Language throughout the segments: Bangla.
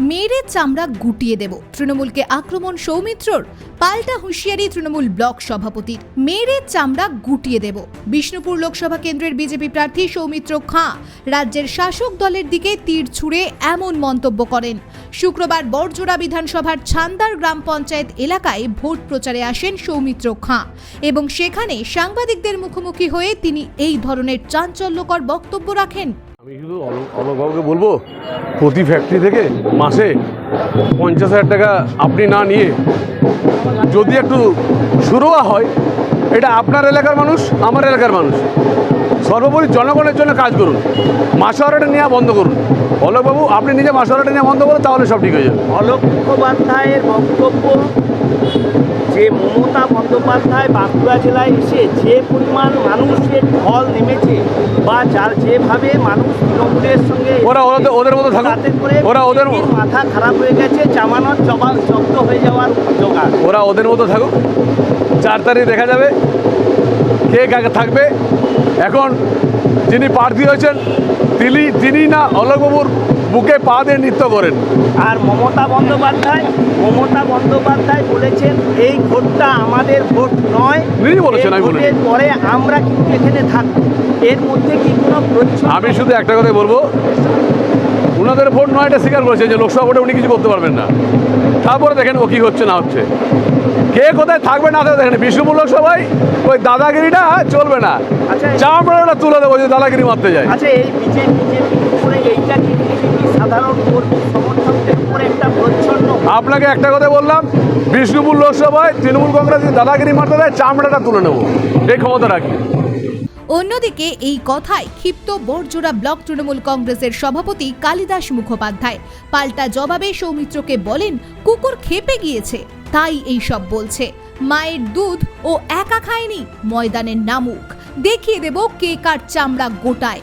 মেরে চামড়া গুটিয়ে দেব। তৃণমূলকে আক্রমণ সৌমিত্রর, পাল্টা হুঁশিয়ারি তৃণমূল ব্লক সভাপতির। মেরে চামড়া গুটিয়ে দেব। বিষ্ণুপুর লোকসভা কেন্দ্রের বিজেপি প্রার্থী সৌমিত্র খাঁ রাজ্যের শাসক দলের দিকে তীর ছুঁড়ে এমন মন্তব্য করেন। শুক্রবার বড়জোড়া বিধানসভার ছান্দার গ্রাম পঞ্চায়েত এলাকায় ভোট প্রচারে আসেন সৌমিত্র খাঁ এবং সেখানে সাংবাদিকদের মুখোমুখি হয়ে তিনি এই ধরনের চাঞ্চল্যকর বক্তব্য রাখেন। আমি শুধু অলোক- অলোকবাবুকে বলব, প্রতি ফ্যাক্টরি থেকে মাসে পঞ্চাশ হাজার টাকা আপনি না নিয়ে যদি একটু শুরুয়া হয়, এটা আপনার এলাকার মানুষ, আমার এলাকার মানুষ। সর্বোপরি জনগণের জন্য কাজ করুন। মাসওয়ারাটা নেওয়া বন্ধ করুন। অলোকবাবু, আপনি নিজে মাসওয়ারাটা নেওয়া বন্ধ করুন, তাহলে সব ঠিক হয়ে যাবে। অলোক মুখোপাধ্যায়ের বক্তব্য মমতা বন্দ্যোপাধ্যায় বাঁকুড়া জেলায় এসে যে পরিমাণ মানুষের ঢল নেমেছে বা যার যেভাবে মানুষ তৃণমূলের সঙ্গে ওরা ওদের ওদের মতো তাতে করে ওরা ওদের মাথা খারাপ হয়ে গেছে জামানত জবাব জব্দ হয়ে যাওয়ার জোগাড়। ওরা ওদের মতো থাকুক। চার তারিখ দেখা যাবে কে কাকে থাকবে। এখন যিনি প্রার্থী হয়েছেন তিনি তিনি না অলোকবাবুর বুকে পা দিয়ে নৃত্য করেন। আর মমতা বন্দ্যোপাধ্যায় মমতা বন্দ্যোপাধ্যায় বলেছেন এই ভোটটা আমাদের ভোট নয়। তিনি বলেছেন, আমি। ভোটের পরে আমরা কিন্তু এখানে থাকব। এর মধ্যে কি কোনো আমি শুধু একটা কথাই বলব ওনাদের ভোট নয় এটা স্বীকার করেছে যে লোকসভা ভোটে উনি কিছু করতে পারবেন না। তারপরে দেখেন ও কী হচ্ছে না হচ্ছে। কে কোথায় থাকবে না থাকবে দেখেন বিষ্ণুপুর লোকসভায় ওই দাদাগিরিটা চলবে না। আচ্ছা। চামড়াটা তুলে দেবো যে দাদাগিরি মারতে যায়। আচ্ছা এই সাধারণ আপনাকে একটা কথা বললাম বিষ্ণুপুর লোকসভায় তৃণমূল কংগ্রেস দাদাগিরি মারতে দেয় চামড়াটা তুলে নেব। এই ক্ষমতা রাখি অন্যদিকে, এই কথায় ক্ষিপ্ত বড়জোড়া ব্লক তৃণমূল কংগ্রেসের সভাপতি কালিদাস মুখোপাধ্যায়। পাল্টা জবাবে সৌমিত্রকে বলেন, কুকুর খেপে গিয়েছে। তাই এই সব বলছে। মায়ের দুধ ও একা খায়নি ময়দানের নামুক। দেখিয়ে দেব কে কার চামড়া গোটায়।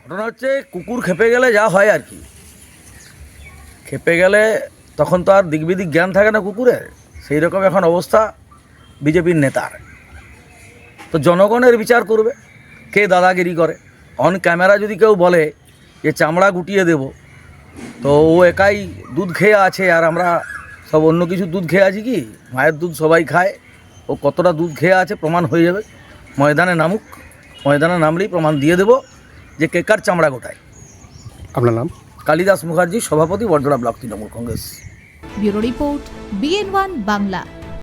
ঘটনা হচ্ছে, কুকুর খেপে গেলে যা হয় আর কি। খেপে গেলে তখন তো আর দিকবিদিক জ্ঞান থাকে না কুকুরের। সেই রকম এখন অবস্থা বিজেপির নেতার। তো জনগণের বিচার করবে। কে দাদাগিরি করে? অন ক্যামেরা যদি কেউ বলে যে চামড়া গুটিয়ে দেব তো ও একাই দুধ খেয়ে আছে আর আমরা সব অন্য কিছু দুধ খেয়ে আছি কি? মায়ের দুধ সবাই খায় ও কতটা দুধ খেয়ে আছে প্রমাণ হয়ে যাবে। ময়দানে নামুক ময়দানে নামলেই প্রমাণ দিয়ে দেব যে কে কার চামড়া গোটায়। আপনার নাম? কালিদাস মুখার্জি সভাপতি Bardhana block Trinamool Congress. Bureau report BN one Bangla.